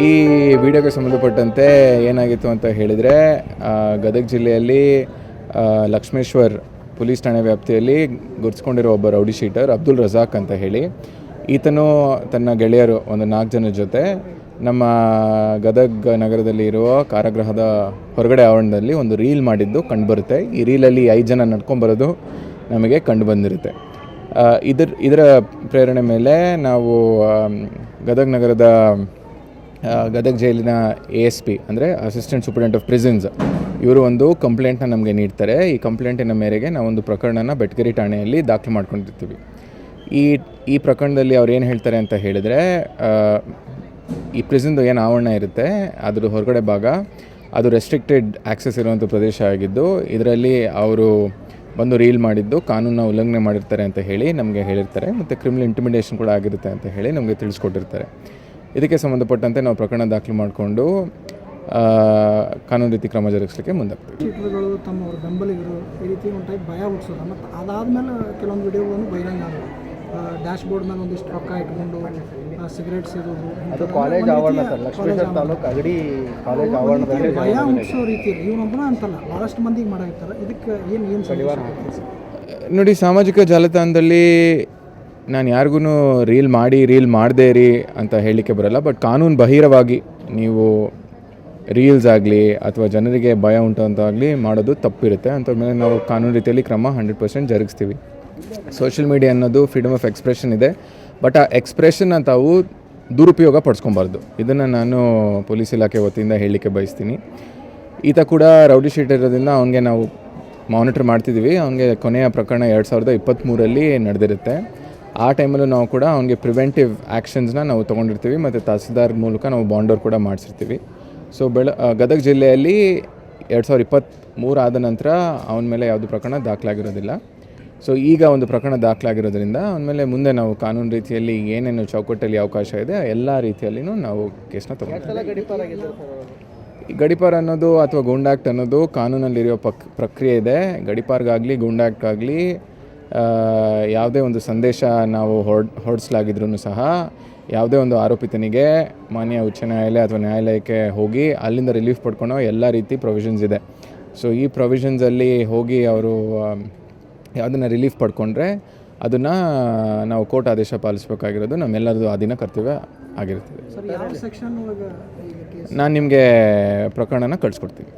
ಈ ವಿಡಿಯೋಗೆ ಸಂಬಂಧಪಟ್ಟಂತೆ ಏನಾಗಿತ್ತು ಅಂತ ಹೇಳಿದರೆ ಗದಗ ಜಿಲ್ಲೆಯಲ್ಲಿ ಲಕ್ಷ್ಮೇಶ್ವರ್ ಪೊಲೀಸ್ ಠಾಣೆ ವ್ಯಾಪ್ತಿಯಲ್ಲಿ ಗುರ್ಸ್ಕೊಂಡಿರೋ ಒಬ್ಬ ರೌಡಿ ಶೀಟರ್ ಅಬ್ದುಲ್ ರಜಾಕ್ ಅಂತ ಹೇಳಿ. ಈತನು ತನ್ನ ಗೆಳೆಯರು, ಒಂದು ನಾಲ್ಕು ಜನರ ಜೊತೆ ನಮ್ಮ ಗದಗ ನಗರದಲ್ಲಿ ಇರುವ ಕಾರಾಗೃಹದ ಹೊರಗಡೆ ಆವರಣದಲ್ಲಿ ಒಂದು ರೀಲ್ ಮಾಡಿದ್ದು ಕಂಡುಬರುತ್ತೆ. ಈ ರೀಲಲ್ಲಿ ಐದು ಜನ ನಡ್ಕೊಂಬರೋದು ನಮಗೆ ಕಂಡು ಬಂದಿರುತ್ತೆ ಇದ್ರ, ಇದರ ಪ್ರೇರಣೆ ಮೇಲೆ ನಾವು ಗದಗ ನಗರದ ಗದಗ್ ಜೈಲಿನ ಎ ಎಸ್ ಪಿ ಅಂದರೆ ಅಸಿಸ್ಟೆಂಟ್ ಸೂಪರಿಂಟೆಂಟ್ ಆಫ್ ಪ್ರಿಸನ್ಸ್ ಇವರು ಒಂದು ಕಂಪ್ಲೇಂಟ್ನ ನಮಗೆ ನೀಡ್ತಾರೆ. ಈ ಕಂಪ್ಲೇಂಟಿನ ಮೇರೆಗೆ ನಾವೊಂದು ಪ್ರಕರಣನ ಬೆಟ್ಗೆರಿ ಠಾಣೆಯಲ್ಲಿ ದಾಖಲು ಮಾಡ್ಕೊಂಡಿರ್ತೀವಿ. ಈ ಈ ಪ್ರಕರಣದಲ್ಲಿ ಅವ್ರು ಏನು ಹೇಳ್ತಾರೆ ಅಂತ ಹೇಳಿದರೆ ಈ ಪ್ರಿಸನ್ದು ಏನು ಆವರಣ ಇರುತ್ತೆ ಅದ್ರ ಹೊರಗಡೆ ಭಾಗ, ಅದು ರೆಸ್ಟ್ರಿಕ್ಟೆಡ್ ಆ್ಯಕ್ಸೆಸ್ ಇರುವಂಥ ಪ್ರದೇಶ ಆಗಿದ್ದು, ಇದರಲ್ಲಿ ಅವರು ಬಂದು ರೀಲ್ ಮಾಡಿದ್ದು ಕಾನೂನನ್ನ ಉಲ್ಲಂಘನೆ ಮಾಡಿರ್ತಾರೆ ಅಂತ ಹೇಳಿ ನಮಗೆ ಹೇಳಿರ್ತಾರೆ. ಮತ್ತು ಕ್ರಿಮಿನಲ್ ಇಂಟಿಮಿಡೇಷನ್ ಕೂಡ ಆಗಿರುತ್ತೆ ಅಂತ ಹೇಳಿ ನಮಗೆ ತಿಳಿಸ್ಕೊಟ್ಟಿರ್ತಾರೆ. ಇದಕ್ಕೆ ಸಂಬಂಧಪಟ್ಟಂತೆ ನಾವು ಪ್ರಕರಣ ದಾಖಲು ಮಾಡಿಕೊಂಡು ಕಾನೂನು ರೀತಿ ಕ್ರಮ ಜರುಗಿಸಲಿಕ್ಕೆ ಮುಂದಾಗ್ತೀವಿ. ಶೀಟರ್ಗಳು ತಮ್ಮ ಅವ್ರ ಬೆಂಬಲಿಗರು ಈ ರೀತಿ ಒಂದು ಟೈಪ್ ಭಯ ಹುಟ್ಟಿಸೋದು. ಮತ್ತು ಅದಾದಮೇಲೆ ಕೆಲವೊಂದು ವಿಡಿಯೋಗಳನ್ನು ಬಹಿರಂಗ ಡ್ಯಾಶ್ ಬೋರ್ಡ್ ಮೇಲೆ ಒಂದಿಷ್ಟು ರೊಕ್ಕ ಇಟ್ಕೊಂಡು ಸಿಗರೇಟ್ ಸೇದೋದು ಅದು ಕಾಲೇಜ್ ಆವರಣ ಸರ್. ಲಕ್ಷ್ಮೇಶ್ವರ ತಾಲೂಕು ಅಗಡಿ ಕಾಲೇಜ್ ಆವರಣದಲ್ಲಿ ಭಯ ಹುಟ್ಟಿಸೋ ರೀತಿಯಲ್ಲಿ. ಇವನೊಬ್ಬನ ಅಂತಲ್ಲ ಭಾಳಷ್ಟು ಮಂದಿಗೆ ಮಾಡಿರ್ತಾರೆ ಇದಕ್ಕೆ ಏನು ಏನು ಸಂದೇಶ ನೋಡಿ ಸಾಮಾಜಿಕ ಜಾಲತಾಣದಲ್ಲಿ ನಾನು ಯಾರಿಗೂ ರೀಲ್ ಮಾಡಿ, ರೀಲ್ ಮಾಡದೇ ರೀ ಅಂತ ಹೇಳಲಿಕ್ಕೆ ಬರಲ್ಲ ಬಟ್ ಕಾನೂನು ಬಹಿರವಾಗಿ ನೀವು ರೀಲ್ಸ್ ಆಗಲಿ ಅಥವಾ ಜನರಿಗೆ ಭಯ ಉಂಟು ಅಂತ ಆಗಲಿ ಮಾಡೋದು ತಪ್ಪಿರುತ್ತೆ. ಅಂತ ಮೇಲೆ ನಾವು ಕಾನೂನು ರೀತಿಯಲ್ಲಿ ಕ್ರಮ ಹಂಡ್ರೆಡ್ ಪರ್ಸೆಂಟ್ ಜರುಗಿಸ್ತೀವಿ. ಸೋಷಿಯಲ್ ಮೀಡಿಯಾ ಅನ್ನೋದು ಫ್ರೀಡಮ್ ಆಫ್ ಎಕ್ಸ್ಪ್ರೆಷನ್ ಇದೆ ಬಟ್ ಆ ಎಕ್ಸ್ಪ್ರೆಷನ್ನ ತಾವು ದುರುಪಯೋಗ ಪಡಿಸ್ಕೊಬಾರ್ದು. ಇದನ್ನು ನಾನು ಪೊಲೀಸ್ ಇಲಾಖೆ ವತಿಯಿಂದ ಹೇಳಲಿಕ್ಕೆ ಬಯಸ್ತೀನಿ. ಈತ ಕೂಡ ರೌಡಿ ಶೀಟ್ ಇರೋದ್ರಿಂದ ಅವನಿಗೆ ನಾವು ಮಾನಿಟರ್ ಮಾಡ್ತಿದ್ದೀವಿ ಅವನಿಗೆ ಕೊನೆಯ ಪ್ರಕರಣ ಎರಡು ಸಾವಿರದ ಇಪ್ಪತ್ತ್ಮೂರಲ್ಲಿ ನಡೆದಿರುತ್ತೆ. ಆ ಟೈಮಲ್ಲೂ ನಾವು ಕೂಡ ಅವನಿಗೆ ಪ್ರಿವೆಂಟಿವ್ ಆ್ಯಕ್ಷನ್ಸ್ನ ನಾವು ತೊಗೊಂಡಿರ್ತೀವಿ ಮತ್ತು ತಹಸೀಲ್ದಾರ್ ಮೂಲಕ ನಾವು ಬಾಂಡರ್ ಕೂಡ ಮಾಡಿಸಿರ್ತೀವಿ. ಸೊ ಬೆಳ ಗದಗ ಜಿಲ್ಲೆಯಲ್ಲಿ ಎರಡು ಸಾವಿರದ ಇಪ್ಪತ್ತ್ಮೂರು ಆದ ನಂತರ ಅವನ ಮೇಲೆ ಯಾವುದು ಪ್ರಕರಣ ದಾಖಲಾಗಿರೋದಿಲ್ಲ. ಸೊ ಈಗ ಒಂದು ಪ್ರಕರಣ ದಾಖಲಾಗಿರೋದ್ರಿಂದ ಅವನ ಮೇಲೆ ಮುಂದೆ ನಾವು ಕಾನೂನು ರೀತಿಯಲ್ಲಿ ಏನೇನು ಚೌಕಟ್ಟಲ್ಲಿ ಅವಕಾಶ ಇದೆ ಎಲ್ಲ ರೀತಿಯಲ್ಲಿಯೂ ನಾವು ಕೇಸ್ನ ತೊಗೊಂಡು ಗಡಿಪಾರಾಗಿದೆ ಸರ್ ಈ ಗಡಿಪಾರ್ ಅನ್ನೋದು ಅಥವಾ ಗೂಂಡಾಕ್ಟ್ ಅನ್ನೋದು ಕಾನೂನಲ್ಲಿರೋ ಪಕ್ ಪ್ರಕ್ರಿಯೆ ಇದೆ. ಗಡಿಪಾರ್ಗಾಗಲಿ ಗೂಂಡಾಕ್ಟ್ಗಾಗಲಿ ಯಾವುದೇ ಒಂದು ಸಂದೇಶ ನಾವು ಹೊಡ್ ಹೊರಡಿಸಲಾಗಿದ್ರೂ ಸಹ ಯಾವುದೇ ಒಂದು ಆರೋಪಿತನಿಗೆ ಮಾನ್ಯ ಉಚ್ಚ ನ್ಯಾಯಾಲಯ ಅಥವಾ ನ್ಯಾಯಾಲಯಕ್ಕೆ ಹೋಗಿ ಅಲ್ಲಿಂದ ರಿಲೀಫ್ ಪಡ್ಕೊಳೋ ಎಲ್ಲ ರೀತಿ ಪ್ರೊವಿಷನ್ಸ್ ಇದೆ. ಸೊ ಈ ಪ್ರೊವಿಷನ್ಸಲ್ಲಿ ಹೋಗಿ ಅವರು ಯಾವುದನ್ನು ರಿಲೀಫ್ ಪಡ್ಕೊಂಡ್ರೆ ಅದನ್ನು ನಾವು ಕೋರ್ಟ್ ಆದೇಶ ಪಾಲಿಸಬೇಕಾಗಿರೋದು ನಮ್ಮೆಲ್ಲರದು ಅಧೀನ ಕರ್ತವ್ಯ ಆಗಿರ್ತದೆ ನಾನು ನಿಮಗೆ ಪ್ರಕರಣನ ಕಳಿಸ್ಕೊಡ್ತೀನಿ.